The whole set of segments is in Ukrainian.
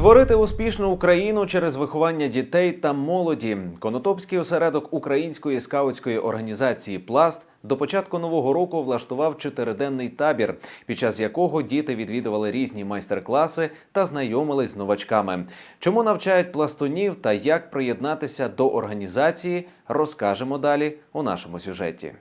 Творити успішну Україну через виховання дітей та молоді. Конотопський осередок української скаутської організації Пласт до початку нового року влаштував чотириденний табір, під час якого діти відвідували різні майстер-класи та знайомились з новачками. Чому навчають пластунів та як приєднатися до організації, розкажемо далі у нашому сюжеті.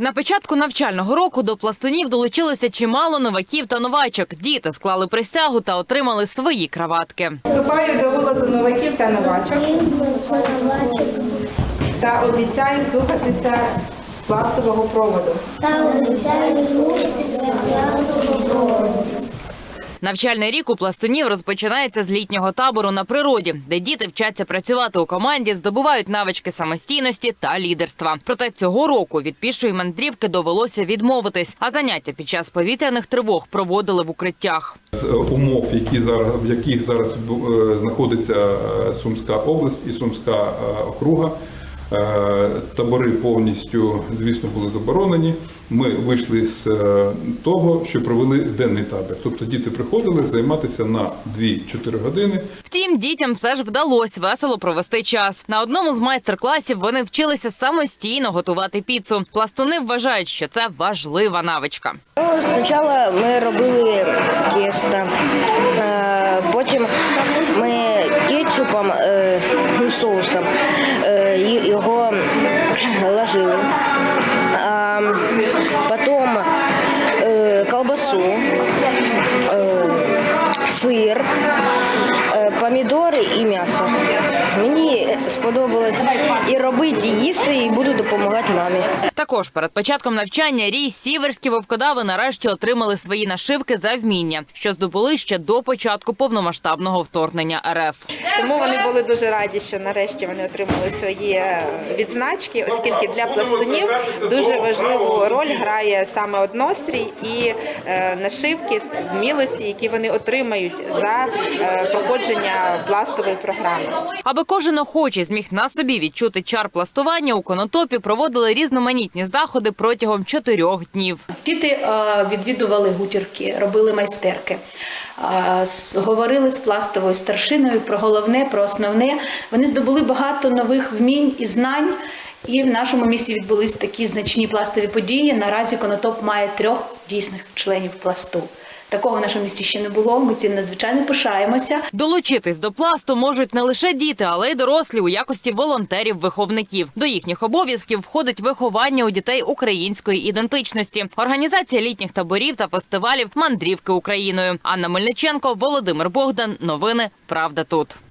На початку навчального року до пластунів долучилося чимало новаків та новачок. Діти склали присягу та отримали свої краватки. Вступаю до голосу новаків та новачок та обіцяю слухатися пластового проводу. Та обіцяю слухатися пластового проводу. Навчальний рік у пластунів розпочинається з літнього табору на природі, де діти вчаться працювати у команді, здобувають навички самостійності та лідерства. Проте цього року від пішої мандрівки довелося відмовитись, а заняття під час повітряних тривог проводили в укриттях. з умов, які зараз в яких зараз е, знаходиться е, Сумська область і Сумська е, округа. Е, Табори повністю, звісно, були заборонені. Ми вийшли з е, того, що провели денний табір. Тобто діти приходили займатися на 2-4 години. Втім, дітям все ж вдалося весело провести час. На одному з майстер-класів вони вчилися самостійно готувати піцу. Пластуни вважають, що це важлива навичка. Ну, спочатку ми робили тісто, е, потім ми кетчупом, ну, соусом е, його ложили. А потім е, колбасу, е, сир, е, помідори і м'ясо. Мені сподобалось і робити, і їсти, і буду допомагати мамі. Також перед початком навчання рій сіверські вовкодави нарешті отримали свої нашивки за вміння, що здобули ще до початку повномасштабного вторгнення РФ. Тому вони були дуже раді, що нарешті вони отримали свої е, відзначки, оскільки для пластунів дуже важливу роль грає саме однострій і е, нашивки, вмілості, які вони отримають за е, проходження пластової програми. Аби кожен охочий зміг на собі відчути чар пластування, у конотопі проводили різноманітні заходи протягом чотирьох днів. Діти е, відвідували гутірки, робили майстерки, е, говорили з пластовою старшиною про головне, про основне. Вони здобули багато нових вмінь і знань. І в нашому місті відбулись такі значні пластові події. Наразі Конотоп має трьох дійсних членів пласту. Такого в нашому місті ще не було. Ми цим надзвичайно пишаємося. Долучитись до пласту можуть не лише діти, але й дорослі у якості волонтерів-виховників. До їхніх обов'язків входить виховання у дітей української ідентичності, організація літніх таборів та фестивалів мандрівки Україною. Анна Мельниченко, Володимир Богдан. Новини Правда тут.